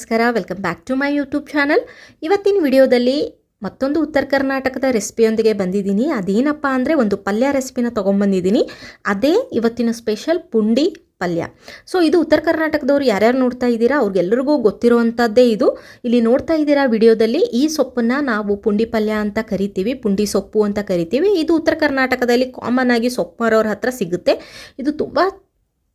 ನಮಸ್ಕಾರ welcome back to my YouTube channel ಇವತ್ತಿನ ವಿಡಿಯೋದಲ್ಲಿ ಮತ್ತೊಂದು ಉತ್ತರ ಕರ್ನಾಟಕದ ರೆಸಿಪಿಯೊಂದಿಗೆ ಬಂದಿದ್ದೀನಿ. ಅದೇನಪ್ಪ ಅಂದರೆ ಒಂದು ಪಲ್ಯ ರೆಸಿಪಿನ ತೊಗೊಂಬಂದಿದ್ದೀನಿ ಅದೇ ಇವತ್ತಿನ ಸ್ಪೆಷಲ್ ಪುಂಡಿ ಪಲ್ಯ. ಸೊ ಇದು ಉತ್ತರ ಕರ್ನಾಟಕದವ್ರು ಯಾರ್ಯಾರು ನೋಡ್ತಾ ಇದ್ದೀರಾ? ಅವ್ರಿಗೆಲ್ಲರಿಗೂ ಗೊತ್ತಿರುವಂಥದ್ದೇ ಇದು. ಇಲ್ಲಿ ನೋಡ್ತಾ ಇದ್ದೀರಾ ವಿಡಿಯೋದಲ್ಲಿ ಈ ಸೊಪ್ಪನ್ನು ನಾವು ಪುಂಡಿ ಪಲ್ಯ ಅಂತ ಕರಿತೀವಿ, ಪುಂಡಿ ಸೊಪ್ಪು ಅಂತ ಕರಿತೀವಿ. ಇದು ಉತ್ತರ ಕರ್ನಾಟಕದಲ್ಲಿ ಕಾಮನ್ ಆಗಿ ಸೊಪ್ಪು ಮಾರೋರ ಹತ್ರ ಸಿಗುತ್ತೆ. ಇದು ತುಂಬ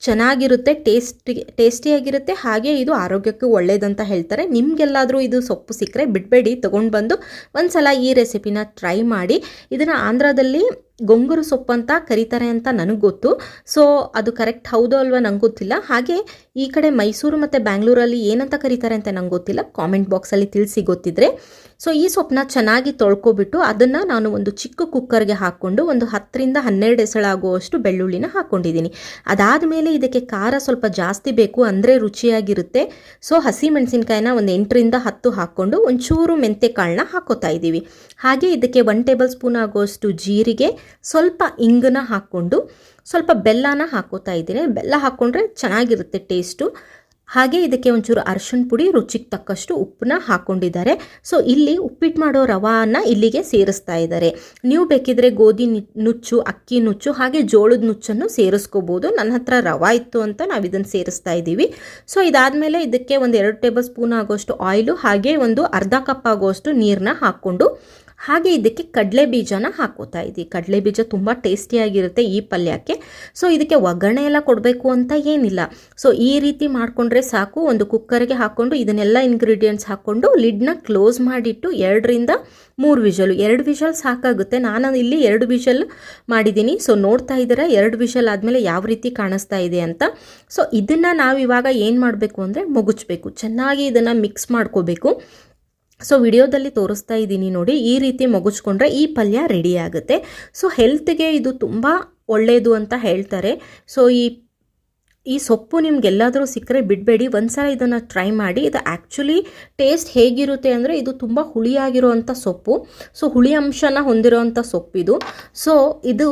ಚೆನ್ನಾಗಿರುತ್ತೆ, ಟೇಸ್ಟಿ, ಟೇಸ್ಟಿಯಾಗಿರುತ್ತೆ, ಹಾಗೆ ಇದು ಆರೋಗ್ಯಕ್ಕೂ ಒಳ್ಳೆಯದಂತ ಹೇಳ್ತಾರೆ. ನಿಮಗೆಲ್ಲಾದರೂ ಇದು ಸೊಪ್ಪು ಸಿಕ್ಕರೆ ಬಿಡಬೇಡಿ ತೊಗೊಂಡು ಬಂದು ಒಂದು ಸಲ ಈ ರೆಸಿಪಿನ ಟ್ರೈ ಮಾಡಿ. ಇದನ್ನು ಆಂಧ್ರದಲ್ಲಿ ಗೊಂಗುರು ಸೊಪ್ಪು ಅಂತ ಕರೀತಾರೆ ಅಂತ ನನಗೆ ಗೊತ್ತು. ಸೊ ಅದು ಕರೆಕ್ಟ್ ಹೌದೋ ಅಲ್ವಾ ನಂಗೆ ಗೊತ್ತಿಲ್ಲ. ಹಾಗೆ ಈ ಕಡೆ ಮೈಸೂರು ಮತ್ತು ಬ್ಯಾಂಗ್ಳೂರಲ್ಲಿ ಏನಂತ ಕರೀತಾರೆ ಅಂತ ನಂಗೆ ಗೊತ್ತಿಲ್ಲ. ಕಾಮೆಂಟ್ ಬಾಕ್ಸಲ್ಲಿ ತಿಳಿಸಿ ಗೊತ್ತಿದ್ರೆ. ಸೊ ಈ ಸೊಪ್ಪನ್ನ ಚೆನ್ನಾಗಿ ತೊಳ್ಕೊಬಿಟ್ಟು ಅದನ್ನು ನಾನು ಒಂದು ಚಿಕ್ಕ ಕುಕ್ಕರ್ಗೆ ಹಾಕ್ಕೊಂಡು ಒಂದು ಹತ್ತರಿಂದ ಹನ್ನೆರಡು ಎಸಳಾಗುವಷ್ಟು ಬೆಳ್ಳುಳ್ಳಿನ ಹಾಕ್ಕೊಂಡಿದ್ದೀನಿ ಅದಾದಮೇಲೆ ಇದಕ್ಕೆ ಖಾರ ಸ್ವಲ್ಪ ಜಾಸ್ತಿ ಬೇಕು ಅಂದರೆ ರುಚಿಯಾಗಿರುತ್ತೆ. ಸೊ ಹಸಿ ಮೆಣಸಿನ್ಕಾಯಿನ ಒಂದು ಎಂಟರಿಂದ ಹತ್ತು ಹಾಕ್ಕೊಂಡು ಒಂಚೂರು ಮೆಂತೆ ಕಾಳನ್ನ ಹಾಕೋತಾ ಇದ್ದೀವಿ ಹಾಗೆ ಇದಕ್ಕೆ ಒನ್ ಟೇಬಲ್ ಸ್ಪೂನ್ ಆಗುವಷ್ಟು ಜೀರಿಗೆ ಸ್ವಲ್ಪ ಇಂಗನ್ನ ಹಾಕ್ಕೊಂಡು ಸ್ವಲ್ಪ ಬೆಲ್ಲನ ಹಾಕೋತಾ ಇದ್ದೀನಿ. ಬೆಲ್ಲ ಹಾಕ್ಕೊಂಡ್ರೆ ಚೆನ್ನಾಗಿರುತ್ತೆ ಟೇಸ್ಟು. ಹಾಗೆ ಇದಕ್ಕೆ ಒಂಚೂರು ಅರ್ಶಿಣ ಪುಡಿ, ರುಚಿಗೆ ತಕ್ಕಷ್ಟು ಉಪ್ಪನ್ನ ಹಾಕ್ಕೊಂಡಿದ್ದಾರೆ ಸೊ, ಇಲ್ಲಿ ಉಪ್ಪಿಟ್ಟು ಮಾಡೋ ರವಾನ ಇಲ್ಲಿಗೆ ಸೇರಿಸ್ತಾ ಇದ್ದಾರೆ. ನೀವು ಬೇಕಿದ್ರೆ ಗೋಧಿ ನುಚ್ಚು, ಅಕ್ಕಿ ನುಚ್ಚು, ಹಾಗೆ ಜೋಳದ ನುಚ್ಚನ್ನು ಸೇರಿಸ್ಕೋಬೋದು. ನನ್ನ ಹತ್ರ ರವಾ ಇತ್ತು ಅಂತ ನಾವು ಇದನ್ನು ಸೇರಿಸ್ತಾ ಇದ್ದೀವಿ. ಸೊ, ಇದಾದಮೇಲೆ ಇದಕ್ಕೆ ಒಂದು ಎರಡು ಟೇಬಲ್ ಸ್ಪೂನ್ ಆಗೋಷ್ಟು ಆಯಿಲು, ಹಾಗೆ ಒಂದು ಅರ್ಧ ಕಪ್ ಆಗೋಷ್ಟು ನೀರನ್ನ ಹಾಕ್ಕೊಂಡು ಹಾಗೆ ಇದಕ್ಕೆ ಕಡಲೆ ಬೀಜನ ಹಾಕೋತಾ ಇದ್ದೀವಿ ಕಡಲೆ ಬೀಜ ತುಂಬ ಟೇಸ್ಟಿಯಾಗಿರುತ್ತೆ ಈ ಪಲ್ಯಕ್ಕೆ. ಸೊ ಇದಕ್ಕೆ ಒಗ್ಗರಣೆ ಎಲ್ಲ ಕೊಡಬೇಕು ಅಂತ ಏನಿಲ್ಲ. ಸೊ ಈ ರೀತಿ ಮಾಡಿಕೊಂಡ್ರೆ ಸಾಕು. ಒಂದು ಕುಕ್ಕರ್ಗೆ ಹಾಕ್ಕೊಂಡು ಇದನ್ನೆಲ್ಲ ಇಂಗ್ರೀಡಿಯೆಂಟ್ಸ್ ಹಾಕ್ಕೊಂಡು ಲಿಡ್ನ ಕ್ಲೋಸ್ ಮಾಡಿಟ್ಟು ಎರಡರಿಂದ ಮೂರು ವಿಷಲು. ಎರಡು ವಿಷಲ್ ಸಾಕಾಗುತ್ತೆ. ನಾನು ಇಲ್ಲಿ ಎರಡು ವಿಷಲ್ ಮಾಡಿದ್ದೀನಿ. ಸೊ ನೋಡ್ತಾ ಇದ್ದೀರಾ? ಎರಡು ವಿಷಲ್ ಆದಮೇಲೆ ಯಾವ ರೀತಿ ಕಾಣಿಸ್ತಾ ಇದೆ ಅಂತ. ಸೊ ಇದನ್ನು ನಾವು ಇವಾಗ ಏನು ಮಾಡಬೇಕು ಅಂದರೆ ಮುಗುಚ್ಬೇಕು. ಚೆನ್ನಾಗಿ ಇದನ್ನು ಮಿಕ್ಸ್ ಮಾಡ್ಕೋಬೇಕು. ಸೊ ವಿಡಿಯೋದಲ್ಲಿ ತೋರಿಸ್ತಾ ಇದ್ದೀನಿ ನೋಡಿ, ಈ ರೀತಿ ಮಗುಚ್ಕೊಂಡ್ರೆ ಈ ಪಲ್ಯ ರೆಡಿ ಆಗುತ್ತೆ. ಸೊ ಹೆಲ್ತ್ಗೆ ಇದು ತುಂಬ ಒಳ್ಳೆಯದು ಅಂತ ಹೇಳ್ತಾರೆ. ಸೊ ಈ ಈ ಸೊಪ್ಪು ನಿಮಗೆಲ್ಲಾದರೂ ಸಿಕ್ಕರೆ ಬಿಡಬೇಡಿ. ಒಂದ್ಸಲ ಇದನ್ನು ಟ್ರೈ ಮಾಡಿ, ಇದು ಆ್ಯಕ್ಚುಲಿ ಟೇಸ್ಟ್ ಹೇಗಿರುತ್ತೆ ಅಂದರೆ ಇದು ತುಂಬ ಹುಳಿಯಾಗಿರುವಂಥ ಸೊಪ್ಪು. ಸೊ ಹುಳಿ ಅಂಶನ ಹೊಂದಿರುವಂಥ ಸೊಪ್ಪಿದು. ಸೊ ಇದು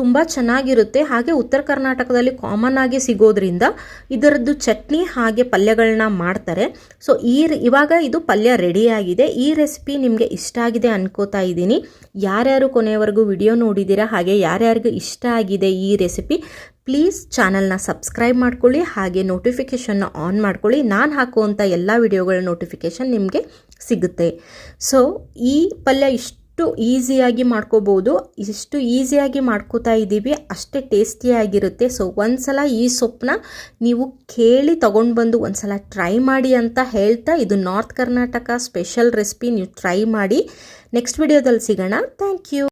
ತುಂಬ ಚೆನ್ನಾಗಿರುತ್ತೆ. ಹಾಗೆ ಉತ್ತರ ಕರ್ನಾಟಕದಲ್ಲಿ ಕಾಮನ್ ಆಗಿ ಸಿಗೋದ್ರಿಂದ ಇದರದ್ದು ಚಟ್ನಿ ಹಾಗೆ ಪಲ್ಯಗಳನ್ನ ಮಾಡ್ತಾರೆ. ಸೊ ಈ ಇವಾಗ ಇದು ಪಲ್ಯ ರೆಡಿಯಾಗಿದೆ ಈ ರೆಸಿಪಿ ನಿಮಗೆ ಇಷ್ಟ ಆಗಿದೆ ಅನ್ಕೋತಾ ಇದ್ದೀನಿ. ಯಾರ್ಯಾರು ಕೊನೆಯವರೆಗೂ ವಿಡಿಯೋ ನೋಡಿದ್ದೀರಾ, ಹಾಗೆ ಯಾರ್ಯಾರಿಗೂ ಇಷ್ಟ ಆಗಿದೆ ಈ ರೆಸಿಪಿ ಪ್ಲೀಸ್ ಚಾನಲ್ನ ಸಬ್ಸ್ಕ್ರೈಬ್ ಮಾಡ್ಕೊಳ್ಳಿ, ಹಾಗೆ ನೋಟಿಫಿಕೇಷನ್ನ ಆನ್ ಮಾಡ್ಕೊಳ್ಳಿ. ನಾನು ಹಾಕುವಂಥ ಎಲ್ಲ ವಿಡಿಯೋಗಳ ನೋಟಿಫಿಕೇಷನ್ ನಿಮಗೆ ಸಿಗುತ್ತೆ. ಸೊ ಈ ಪಲ್ಯ ಇಷ್ಟು ಈಸಿಯಾಗಿ ಮಾಡ್ಕೋಬೋದು, ಇಷ್ಟು ಈಸಿಯಾಗಿ ಮಾಡ್ಕೋತಾ ಇದ್ದೀವಿ, ಅಷ್ಟೇ ಟೇಸ್ಟಿಯಾಗಿರುತ್ತೆ ಸೊ ಒಂದ್ಸಲ ಈ ಸೊಪ್ಪನ್ನ ನೀವು ಕೇಳಿ ತೊಗೊಂಡು ಬಂದು ಒಂದ್ಸಲ ಟ್ರೈ ಮಾಡಿ ಅಂತ ಹೇಳ್ತಾ ಇದು ನಾರ್ತ್ ಕರ್ನಾಟಕ ಸ್ಪೆಷಲ್ ರೆಸಿಪಿ. ನೀವು ಟ್ರೈ ಮಾಡಿ. ನೆಕ್ಸ್ಟ್ ವಿಡಿಯೋದಲ್ಲಿ ಸಿಗೋಣ. Thank you.